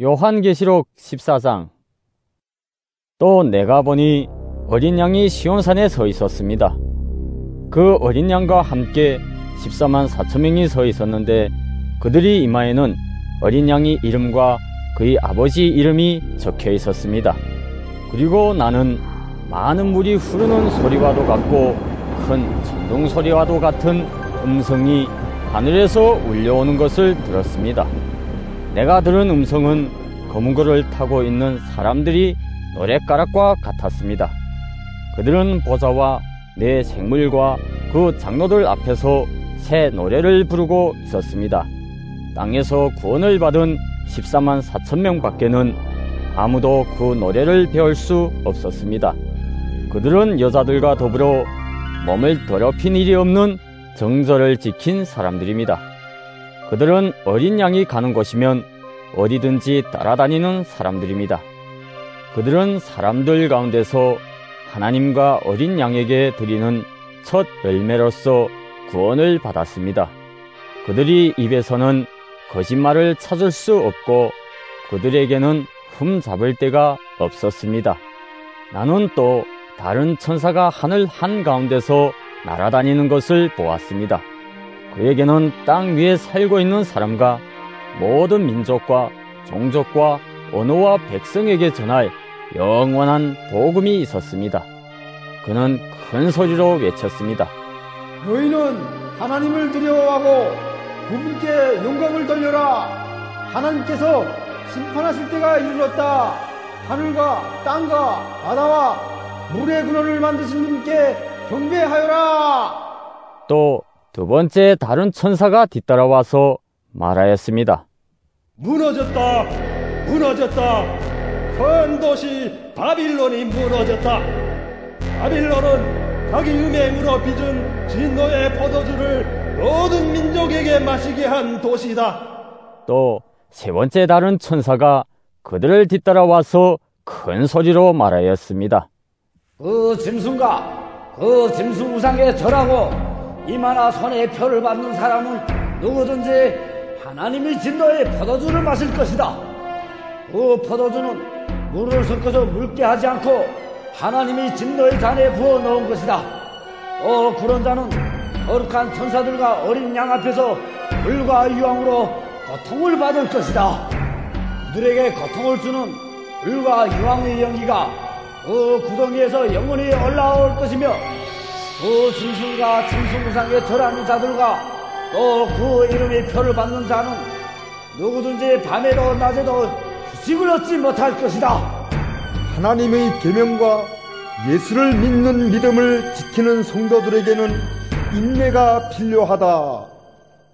요한계시록 14장 또 내가 보니 어린 양이 시온산에 서 있었습니다. 그 어린 양과 함께 14만 4천 명이 서 있었는데 그들이 이마에는 어린 양의 이름과 그의 아버지 이름이 적혀 있었습니다. 그리고 나는 많은 물이 흐르는 소리와도 같고 큰 천둥 소리와도 같은 음성이 하늘에서 울려오는 것을 들었습니다. 내가 들은 음성은 검은 거를 타고 있는 사람들이 노랫가락과 같았습니다. 그들은 보좌와 내 생물과 그 장로들 앞에서 새 노래를 부르고 있었습니다. 땅에서 구원을 받은 14만 4천 명 밖에는 아무도 그 노래를 배울 수 없었습니다. 그들은 여자들과 더불어 몸을 더럽힌 일이 없는 정절을 지킨 사람들입니다. 그들은 어린 양이 가는 곳이면 어디든지 따라다니는 사람들입니다. 그들은 사람들 가운데서 하나님과 어린 양에게 드리는 첫 열매로서 구원을 받았습니다. 그들이 입에서는 거짓말을 찾을 수 없고 그들에게는 흠 잡을 데가 없었습니다. 나는 또 다른 천사가 하늘 한가운데서 날아다니는 것을 보았습니다. 그에게는 땅 위에 살고 있는 사람과 모든 민족과 종족과 언어와 백성에게 전할 영원한 복음이 있었습니다. 그는 큰 소리로 외쳤습니다. 너희는 하나님을 두려워하고 그분께 영광을 돌려라. 하나님께서 심판하실 때가 이르렀다. 하늘과 땅과 바다와 물의 근원을 만드신 분께 경배하여라. 또 두 번째 다른 천사가 뒤따라와서 말하였습니다. 무너졌다. 무너졌다. 큰 도시 바빌론이 무너졌다. 바빌론은 자기 음행으로 빚은 진노의 포도주를 모든 민족에게 마시게 한 도시다. 또 세 번째 다른 천사가 그들을 뒤따라와서 큰 소리로 말하였습니다. 그 짐승과 그 짐승 우상에 절하고 이마나 손에 표를 받는 사람은 누구든지 하나님의 진노의 포도주를 마실 것이다. 그 포도주는 물을 섞어서 묽게 하지 않고 하나님의 진노의 잔에 부어 넣은 것이다. 또 그런 자는 거룩한 천사들과 어린 양 앞에서 불과 유황으로 고통을 받을 것이다. 그들에게 고통을 주는 불과 유황의 연기가 그 구덩이에서 영원히 올라올 것이며 그 짐승과 짐승우상에 절하는 자들과 또 그 이름의 표를 받는 자는 누구든지 밤에도 낮에도 휴식을 얻지 못할 것이다. 하나님의 계명과 예수를 믿는 믿음을 지키는 성도들에게는 인내가 필요하다.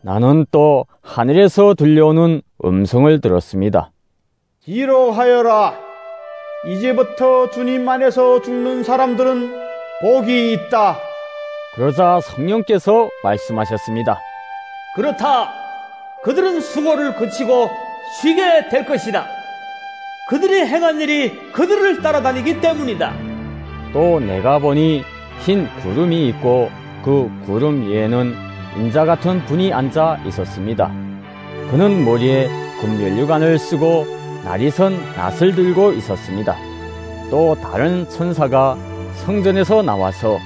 나는 또 하늘에서 들려오는 음성을 들었습니다. 기로하여라. 이제부터 주님 안에서 죽는 사람들은 복이 있다. 그러자 성령께서 말씀하셨습니다. 그렇다. 그들은 수고를 그치고 쉬게 될 것이다. 그들이 행한 일이 그들을 따라다니기 때문이다. 또 내가 보니 흰 구름이 있고 그 구름 위에는 인자 같은 분이 앉아 있었습니다. 그는 머리에 금면류관을 쓰고 날이선 낫을 들고 있었습니다. 또 다른 천사가 성전에서 나와서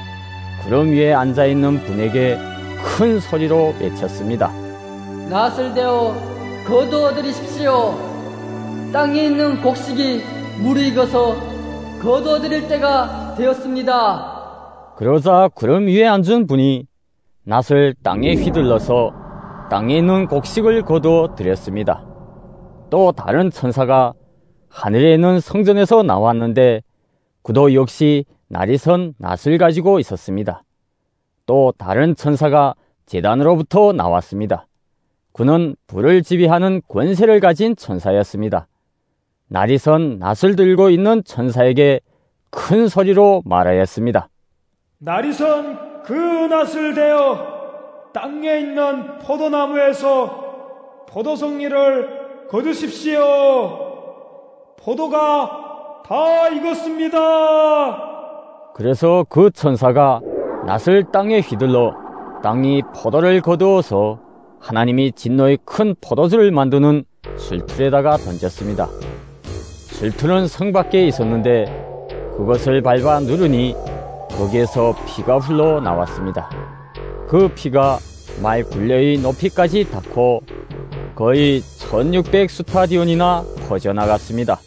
구름 위에 앉아 있는 분에게 큰 소리로 외쳤습니다. 낫을 대어 거두어 드리십시오. 땅에 있는 곡식이 물이 익어서 거두어 드릴 때가 되었습니다. 그러자 구름 위에 앉은 분이 낫을 땅에 휘둘러서 땅에 있는 곡식을 거두어 드렸습니다. 또 다른 천사가 하늘에 있는 성전에서 나왔는데 그도 역시 날이 선 낫을 가지고 있었습니다. 또 다른 천사가 재단으로부터 나왔습니다. 그는 불을 지휘하는 권세를 가진 천사였습니다. 날이 선 낫을 들고 있는 천사에게 큰 소리로 말하였습니다. 나리선 그 낫을 대어 땅에 있는 포도나무에서 포도송이를 거두십시오. 포도가 다 익었습니다. 그래서 그 천사가 낫을 땅에 휘둘러 땅이 포도를 거두어서 하나님이 진노의 큰 포도주를 만드는 술틀에다가 던졌습니다. 술틀은 성 밖에 있었는데 그것을 밟아 누르니 거기에서 피가 흘러 나왔습니다. 그 피가 말 굴려의 높이까지 닿고 거의 1600 스타디온이나 퍼져나갔습니다.